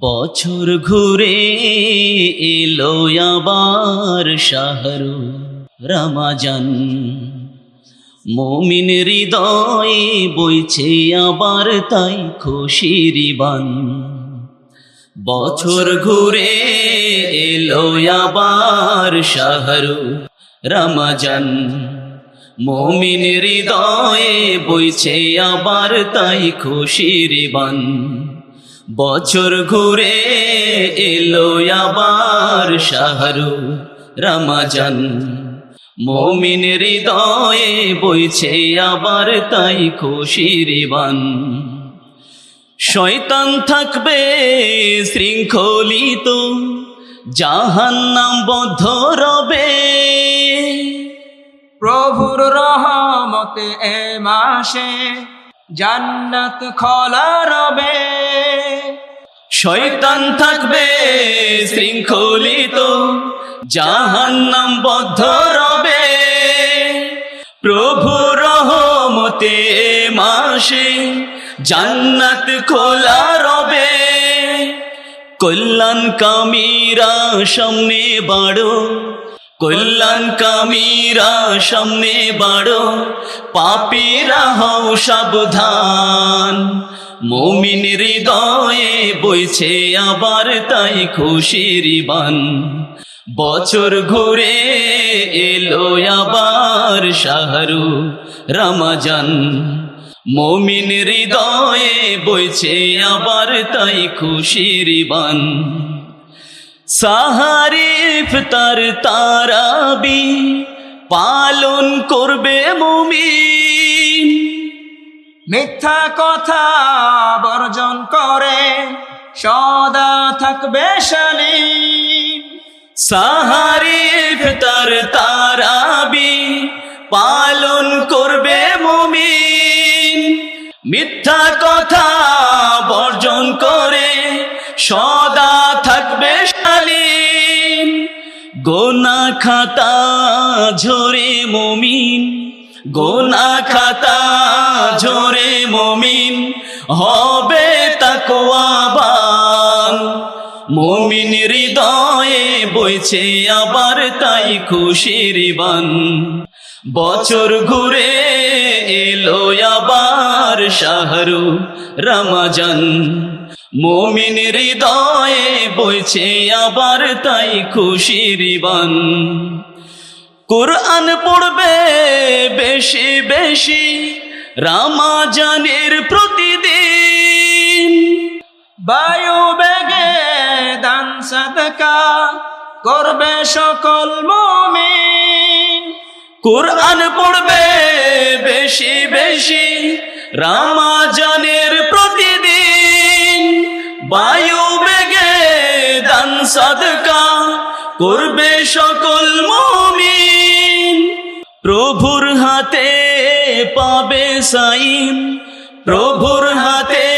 বছর ঘুরে এলো আবার শাহরু রামাজান। মমিন হৃদয়ে বইছে আবার তাই খুশির বান। বছর ঘুরে এলো আবার শাহরু রামাজান। মমিন হৃদয়ে বইছে আবার তাই খুশির বান। বছর ঘুরে এলো আবার শাহরু রামাজান। মমিন হৃদয়ে বইছে আবার তাই খুশির বান। শয়তান থাকবে শৃঙ্খলিত, জাহান্নাম বদ্ধ রবে। প্রভুর রহমতে এ মাসে জান্নাত খোলা রবে। শয়তান থাকবে শৃঙ্খলিত, জাহান্নাম বদ্ধ রবে। প্রভু রহমতে মাসে জান্নাত খোলা রবে। কল্যাণ কামীরা সামনে বাড়ো কল্যাণ কামীরা, সামনে বাড়ো। পাপীরা হও সাবধান। মমিন হৃদয়ে বইছে আবার তাই খুশির বান। বছর ঘুরে এলো আবার শাহরু রামাজান। মমিন হৃদয়ে বইছে আবার তাই খুশির বান। সাহারিফ তার তারাবি পালন করবে মুমিন। মিথ্যা কথা বর্জন করে, সদা থাকবে শালীন। সাহারিফ তার তারাবি পালন করবে মুমিন। মিথ্যা কথা বর্জন করে, সদা থাকবে গোনা খাতা ঝরে মুমিন, গোনা খাতা ঝরে মুমিন, হবে তাকওয়াবান মুমিন হৃদয়ে বইছে আবার তাই খুশির বান। বছর ঘুরে এলো আবার শাহরু রামাজান। মুমিন হৃদয়ে বইছে আবার তাই খুশির বান। কোরআন পড়বে বেশি বেশি রামাজানের প্রতিদিন। বায়ু বেগে দান সাদকা করবে সকল মুমিন। কোরআন পড়বে বেশি বেশি রামাজানের প্রতিদিন। বায়ু বেগে দান সাদকা করবে সকল মুমিন। প্রভুর হাতে পাবে সাইম, প্রভুর হাতে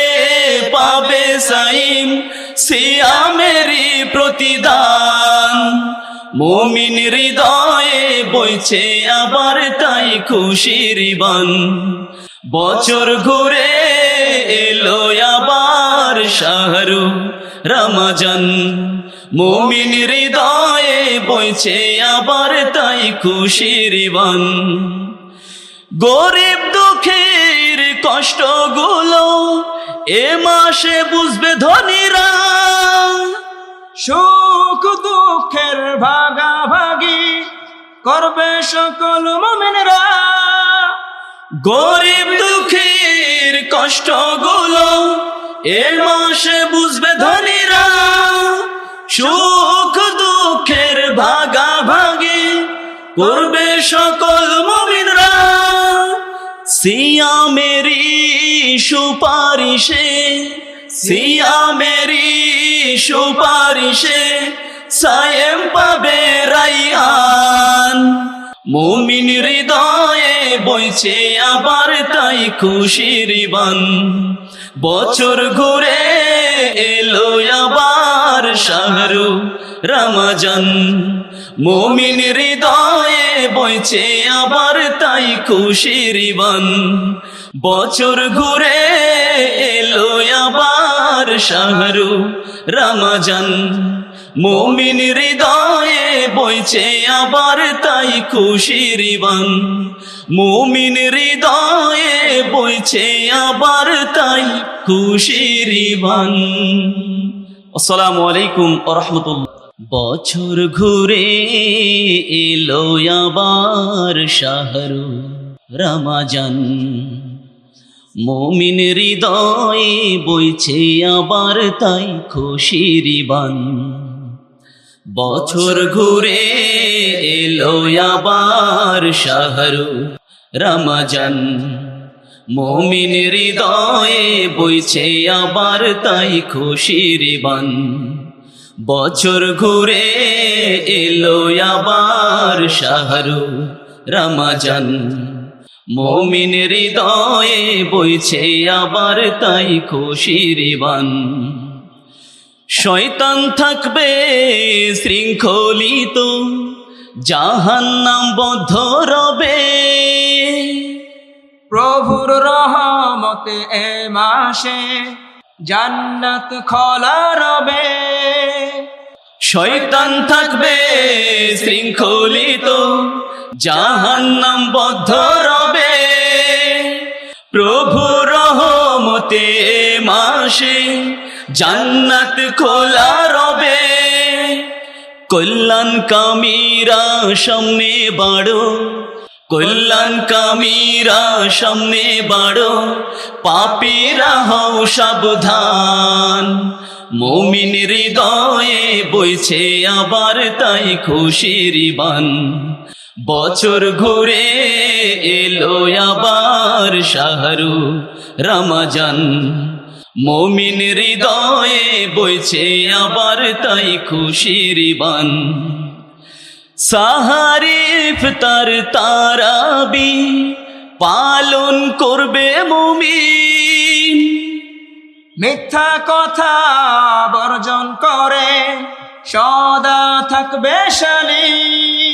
পাবে সাইম সিয়ামেরি প্রতিদান। মমিন হৃদয়ে বইছে আবার তাই খুশির বান। বছর ঘুরে এলো আবার শাহরু রমজান। মুমিন হৃদয়ে বইছে আবার তাই খুশির বান। গরিব দুঃখের কষ্টগুলো এ মাসে বুঝবে ধনীরা। সুখ দুঃখের ভাগাভাগি করবে সকল মুমিনরা। গরিব দুঃখীর কষ্টগুলো এ মাসে বুঝবে ধনীরা, সুখ দুঃখের ভাগাভাগি করবে সকল মুমিনরা। সিয়া মেরি সুপারিশে সিয়া মেরি সুপারিশে সায়েম পাবে রাইয়ান। মুমিন হৃদয়ে বইছে আবার তাই খুশির বান। বছর ঘুরে এলো আবার শাহরু, রমজান। মোমিন হৃদয়ে বইছে আবার তাই খুশির বান বছর ঘুরে এলো আবার শাহরু, রামাজান। মমিন হৃদয়ে বইছে আবার তাই খুশির বান মমিন হৃদয়ে বইছে আবার তাই খুশির বান আসসালামু আলাইকুম রহমতুল্লাহ। বছর ঘুরে এলো আবার শাহরু রামাজান। মমিন হৃদয়ে বইছে আবার তাই খুশির বান বছর ঘুরে এলো আবার শাহরু, রামাজান। মমিন হৃদয়ে বইছে আবার তাই খুশির বান। বছর ঘুরে এলো আবার শাহরু, রামাজান। মমিন হৃদয়ে বইছে আবার তাই খুশির বান। শয়তান থাকবে শৃঙ্খলিত জাহান্নাম বদ্ধ রবে। প্রভুর রহমতে এ মাসে জান্নাত খোলা রবে। শয়তান থাকবে শৃঙ্খলিত জাহান্নাম বদ্ধ রবে। প্রভু রহমতে এ মাসে জান্নাত খোলা রবে, কল্যাণ কামীরা সামনে বাড়ো, কল্যাণ কামীরা সামনে বাড়ো, পাপীরা হও সাবধান, মমিন হৃদয়ে বইছে আবার তাই খুশির বান বছর ঘুরে এলো আবার শাহরু রমাজান। মমিন হৃদয়ে বইছে আবার তাই খুশির বান। সাহারিফ তার তারাবি পালন করবে মুমিন। মিথ্যা কথা বর্জন করে, সদা থাকবে শালীন।